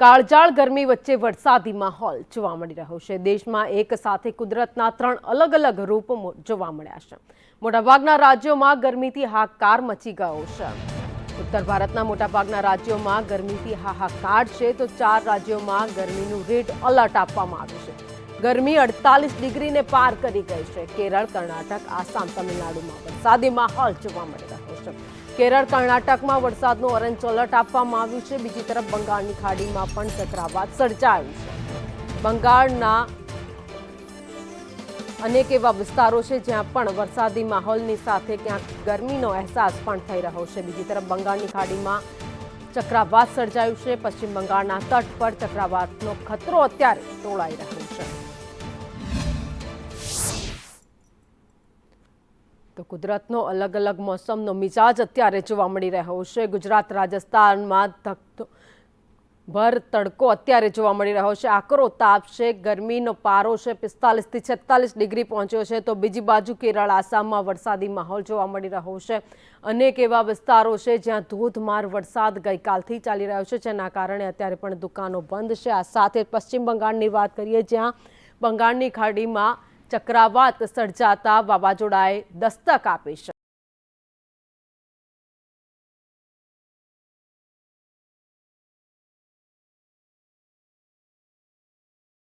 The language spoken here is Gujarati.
કાળજાળ ગરમી વચ્ચે વરસાદી માહોલ જોવા મળી રહ્યો છે. દેશમાં એક સાથે કુદરતના ત્રણ અલગ અલગ રૂપ જોવા મળ્યા છે. મોટાભાગના રાજ્યોમાં ગરમીથી હાહાકાર મચી ગયો છે. ઉત્તર ભારતના મોટાભાગના રાજ્યોમાં ગરમીથી હાહાકાર છે તો ચાર રાજ્યોમાં ગરમીનું રેડ અલર્ટ આપવામાં આવ્યું ગરમી અડતાલીસ ડિગ્રીને પાર કરી ગઈ છે. કેરળ, કર્ણાટક, આસામ, તમિલનાડુમાં વરસાદી માહોલ જોવા મળી રહ્યો છે. કેરળ, કર્ણાટકમાં વરસાદનું ઓરેન્જ એલર્ટ આપવામાં આવ્યું છે. બીજી તરફ બંગાળની ખાડીમાં પણ ચક્રાવાત સર્જાયું છે. બંગાળના અનેક એવા વિસ્તારો છે જ્યાં પણ વરસાદી માહોલની સાથે ક્યાંક ગરમીનો અહેસાસ પણ થઈ રહ્યો છે. બીજી તરફ બંગાળની ખાડીમાં ચક્રાવાત સર્જાયું છે. પશ્ચિમ બંગાળના તટ પર ચક્રાવાતનો ખતરો અત્યારે તોળાઈ રહ્યો છે. તો કુદરતનો અલગ અલગ મોસમનો મિજાજ અત્યારે જોવા મળી રહ્યો છે. ગુજરાત, રાજસ્થાનમાં ધકતો ભર તડકો અત્યારે જોવા મળી રહ્યો છે. આકરો તાપ છે, ગરમીનો પારો છે પિસ્તાલીસથી છેતાલીસ ડિગ્રી પહોંચ્યો છે. તો બીજી બાજુ કેરળ, આસામમાં વરસાદી માહોલ જોવા મળી રહ્યો છે. અનેક એવા વિસ્તારો છે જ્યાં ધોધમાર વરસાદ ગઈકાલથી ચાલી રહ્યો છે, જેના કારણે અત્યારે પણ દુકાનો બંધ છે. આ સાથે પશ્ચિમ બંગાળની વાત કરીએ, જ્યાં બંગાળની ખાડીમાં ચક્રાવાત સર્જાતા વાવાઝોડાએ દસ્તક આપી છે.